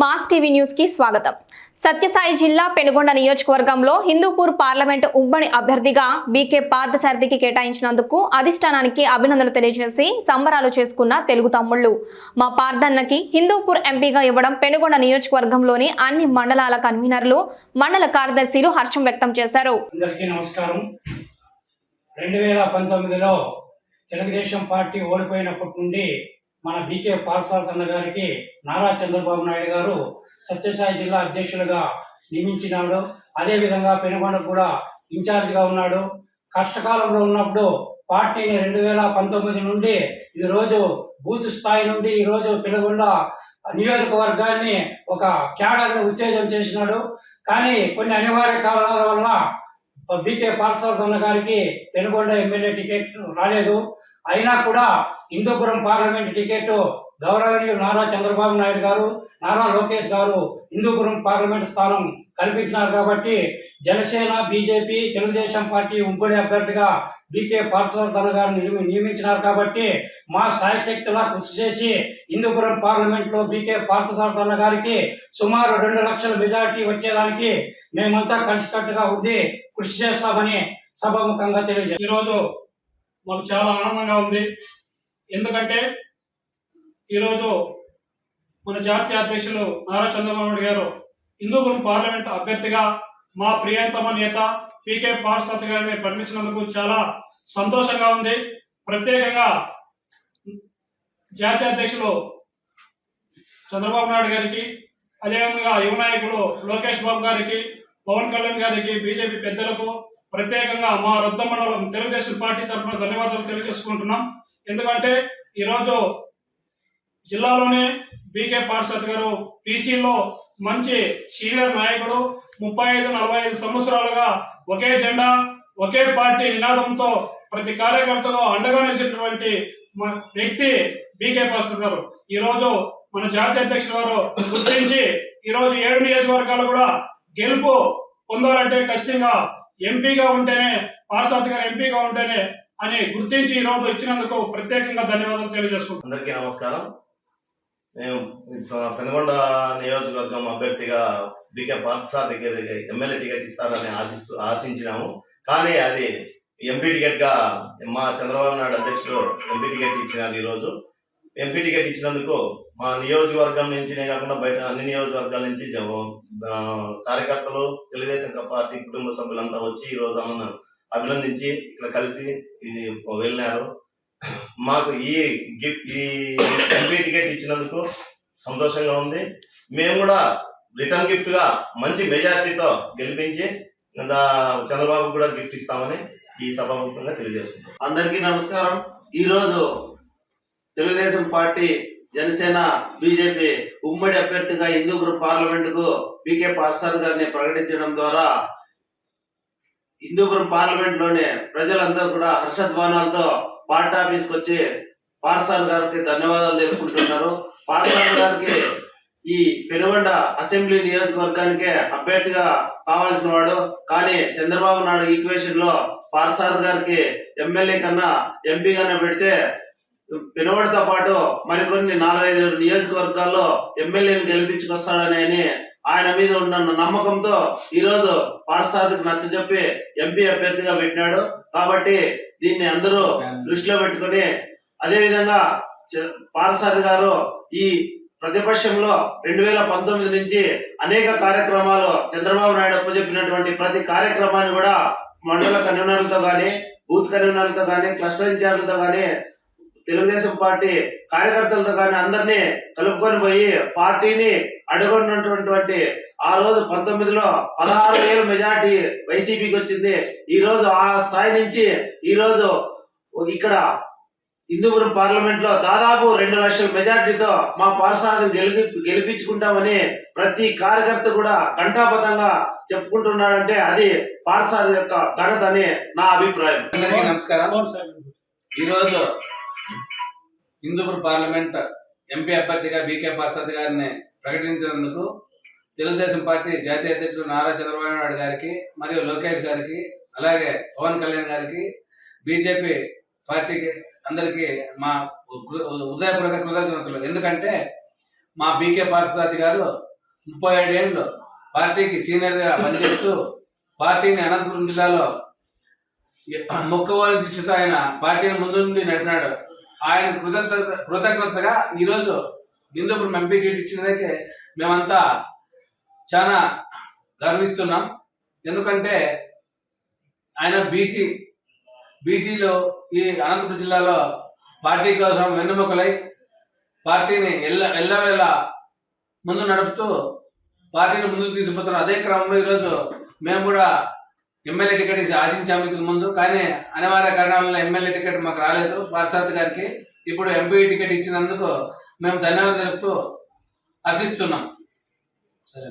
Mass TV న్యూస్కి స్వాగతం. సత్యసాయి జిల్లా పెనుగొండ నియోజకవర్గంలో హిందూపూర్ పార్లమెంటు ఉమ్మడి అభ్యర్థిగా బీకే పార్థసారథికి కేటాయించినందుకు అధిష్టానానికి అభినందనలు తెలియజేసి సంబరాలు చేసుకున్న తెలుగు తమ్ముళ్ళు మా పార్థన్నకి హిందూపూర్ ఎంపీగా ఇవ్వడం పెనుగొండ నియోజకవర్గంలోని అన్ని మండలాల కన్వీనర్లు మండల కార్యదర్శులు హర్షం వ్యక్తం చేశారు. నమస్కారం. తెలుగుదేశం పార్టీ ఓడిపోయినప్పటి నుండి మన బీకే పార్సాల్స్ అన్న గారికి నారా చంద్రబాబు నాయుడు గారు సత్యసాయి జిల్లా అధ్యక్షులుగా నియమించినాడు. అదేవిధంగా పెనుగొండ కూడా ఇన్ఛార్జిగా ఉన్నాడు. కష్టకాలంలో ఉన్నప్పుడు పార్టీని రెండు వేల పంతొమ్మిది నుండి ఈ రోజు బూత్ స్థాయి నుండి ఈ రోజు పెనుగొండ నియోజకవర్గాన్ని ఒక క్యాడర్ని ఉత్తేజం చేసినాడు. కానీ కొన్ని అనివార్య కారణాల వల్ల బీకే పార్సారథన్న గారికి పెనుగొండ ఎమ్మెల్యే టికెట్ రాలేదు. అయినా కూడా హిందూపురం పార్లమెంట్ టికెట్ గౌరవనీయులు నారా చంద్రబాబు నాయుడు గారు నారా లోకేష్ గారు హిందూపురం పార్లమెంట్ స్థానం కల్పించినారు కాబట్టి జనసేన బీజేపీ తెలుగుదేశం పార్టీ ఉమ్మడి అభ్యర్థిగా బీకే పార్సారథన్న గారిని నియమించినారు కాబట్టి మా సాయశక్తిలా కృషి చేసి హిందూపురం పార్లమెంట్లో బీకే పార్థసారథన్న గారికి సుమారు రెండు లక్షల మెజార్టీ వచ్చేదానికి మేమంతా కలిసికట్టుగా ఉండి కృషి చేస్తామని సభాముఖంగా తెలియజేస్తాం ఈరోజు మాకు చాలా ఆనందంగా ఉంది. ఎందుకంటే ఈరోజు మన జాతీయ అధ్యక్షులు నారా చంద్రబాబు నాయుడు గారు హిందూపురం పార్లమెంట్ అభ్యర్థిగా మా ప్రియంతమ నేత పీకే పార్సాత్ గారిని పంపించినందుకు చాలా సంతోషంగా ఉంది. ప్రత్యేకంగా జాతీయ అధ్యక్షులు చంద్రబాబు నాయుడు గారికి అదేవిధంగా యువ నాయకుడు లోకేష్ బాబు గారికి పవన్ కళ్యాణ్ గారికి బీజేపీ పెద్దలకు ప్రత్యేకంగా మా రొద్ద మండలం తెలుగుదేశం పార్టీ తరఫున ధన్యవాదాలు తెలియజేసుకుంటున్నాం. ఎందుకంటే ఈరోజు జిల్లాలోనే బీకే పార్షద్ గారు పీసీలో మంచి సీనియర్ నాయకుడు ముప్పై ఐదు నలభై ఐదు సంవత్సరాలుగా ఒకే జెండా ఒకే పార్టీ నినాదంతో ప్రతి కార్యకర్తలో అండగా నిలిచినటువంటి మ- వ్యక్తి బీకే పార్షద్ గారు. ఈరోజు మన జాతీయ అధ్యక్షుడు గారు గుర్తించి ఈరోజు ఏడు నియోజకవర్గాలు కూడా గెలుపు పొందాలంటే ఖచ్చితంగా ఎంపీగా ఉంటేనే పార్సాద్ గారు ఎంపీగా ఉంటేనే అని గుర్తించి ఈ రోజు ఇచ్చినందుకు ప్రత్యేకంగా ధన్యవాదాలు తెలియజేసుకుంటున్నాను. అందరికీ నమస్కారం. మేము పెనుగొండ నియోజకవర్గం అభ్యర్థిగా బికే పార్సాద్ దగ్గర ఎమ్మెల్యే టికెట్ ఇస్తారని ఆశిస్తూ ఆశించినాము. కానీ అది ఎంపీ టికెట్గా మా చంద్రబాబు నాయుడు అధ్యక్షుడు ఎంపీ టికెట్ ఇచ్చినారు ఈరోజు. ఎంపీ టికెట్ ఇచ్చినందుకు మా నియోజకవర్గం నుంచినే కాకుండా బయట అన్ని నియోజకవర్గాల నుంచి కార్యకర్తలు తెలుగుదేశం పార్టీ కుటుంబ సభ్యులంతా వచ్చి ఈరోజు ఆమెను అభినందించి ఇక్కడ కలిసి ఇది వెళ్ళినారు. మాకు ఈ గిఫ్ట్ ఈ ఎంపీ టికెట్ ఇచ్చినందుకు సంతోషంగా ఉంది. మేము కూడా రిటర్న్ గిఫ్ట్గా మంచి మెజారిటీతో గెలిపించి చంద్రబాబు కూడా గిఫ్ట్ ఇస్తామని ఈ సభాముఖంగా తెలియజేసుకుంటాం అందరికీ నమస్కారం. ఈరోజు తెలుగుదేశం పార్టీ జనసేన బీజేపీ ఉమ్మడి అభ్యర్థిగా హిందూపురం పార్లమెంట్కు పీకే పార్సార్ గారిని ప్రకటించడం ద్వారా హిందూపురం పార్లమెంట్లోని ప్రజలందరూ కూడా హర్షధ్వానాలతో పార్టీ ఆఫీస్కి వచ్చి పార్సార్ గారికి ధన్యవాదాలు తెలుపుకుంటున్నారు. పార్సార్ గారికి ఈ పెనుగొండ అసెంబ్లీ నియోజకవర్గానికే అభ్యర్థిగా కావాల్సిన వాడు. కానీ చంద్రబాబు నాయుడు ఈక్వేషన్లో పార్సార్ గారికి ఎమ్మెల్యే కన్నా ఎంపీగానే పెడితే పినవాడితో పాటు మరికొన్ని నాలుగైదు నియోజకవర్గాల్లో ఎమ్మెల్యేని గెలిపించుకొస్తాడని అని ఆయన మీద ఉన్న నమ్మకంతో ఈ రోజు నచ్చ నచ్చజెప్పి ఎంపీ అభ్యర్థిగా పెట్టినాడు. కాబట్టి దీన్ని అందరూ దృష్టిలో పెట్టుకుని అదే విధంగా గారు ఈ ప్రతిపక్షంలో రెండు వేల పంతొమ్మిది నుంచి అనేక కార్యక్రమాలు చంద్రబాబు నాయుడు అప్పచెప్పినటువంటి ప్రతి కార్యక్రమాన్ని కూడా మండల కన్వీనర్లతో గాని బూత్ కన్వీనర్లతో గాని క్లస్టర్ ఇన్ఛార్జ్లతో గాని తెలుగుదేశం పార్టీ కార్యకర్తలతో కానీ అందరినీ కలుపుకొని పోయి పార్టీని అడుగున్నటువంటి ఆ రోజు పంతొమ్మిదిలో పదహారు వేల మెజార్టీ వైసీపీకి వచ్చింది. ఈ రోజు ఆ స్థాయి నుంచి ఈ రోజు ఇక్కడ హిందూపురం పార్లమెంట్లో దాదాపు రెండు లక్షల మెజార్టీతో మా పార్సాలను గెలిపి గెలిపించుకుంటామని ప్రతి కార్యకర్త కూడా ఘంటాపథంగా చెప్పుకుంటున్నాడంటే అది పార్సాల యొక్క ఘనత అని నా అభిప్రాయం. అందరికీ నమస్కారం. ఈరోజు హిందూపూర్ పార్లమెంట్ ఎంపీ అభ్యర్థిగా బీకే ప్రసాద్ గారిని ప్రకటించినందుకు తెలుగుదేశం పార్టీ జాతీయ అధ్యక్షుడు నారా చంద్రబాబు నాయుడు గారికి మరియు లోకేష్ గారికి అలాగే పవన్ కళ్యాణ్ గారికి బీజేపీ పార్టీకి అందరికీ మా ఉదయపూర్వక కృతజ్ఞతలు. ఎందుకంటే మా బీకే పార్సాది గారు ముప్పై ఏడేళ్ళు పార్టీకి సీనియర్గా పనిచేస్తూ పార్టీని అనంతపురం జిల్లాలో మొక్కవారి దీక్షతో ఆయన పార్టీని ముందు నుండి నడిపినాడు. ఆయన కృతజ్ఞత కృతజ్ఞతగా ఈరోజు హిందూపురం ఎంపీ సీట్ ఇచ్చినందుకే మేమంతా చాలా గర్విస్తున్నాం. ఎందుకంటే ఆయన బీసీ బీసీలో ఈ అనంతపురం జిల్లాలో పార్టీ కోసం వెన్నుముకలై పార్టీని ఎల్ల ఎల్లవేళ ముందు నడుపుతూ పార్టీని ముందుకు తీసుకుపోతున్నారు అదే క్రమంలో ఈరోజు మేము కూడా ఎమ్మెల్యే టికెట్ ఇచ్చి ఆశించాము ఇంతకు ముందు కానీ అనివార్య కారణాల వల్ల ఎమ్మెల్యే టికెట్ మాకు రాలేదు. పార్సాద్ గారికి ఇప్పుడు ఎంపీ టికెట్ ఇచ్చినందుకు మేము ధన్యవాదాలు తెలుపుతూ హర్షిస్తున్నాం. సరే.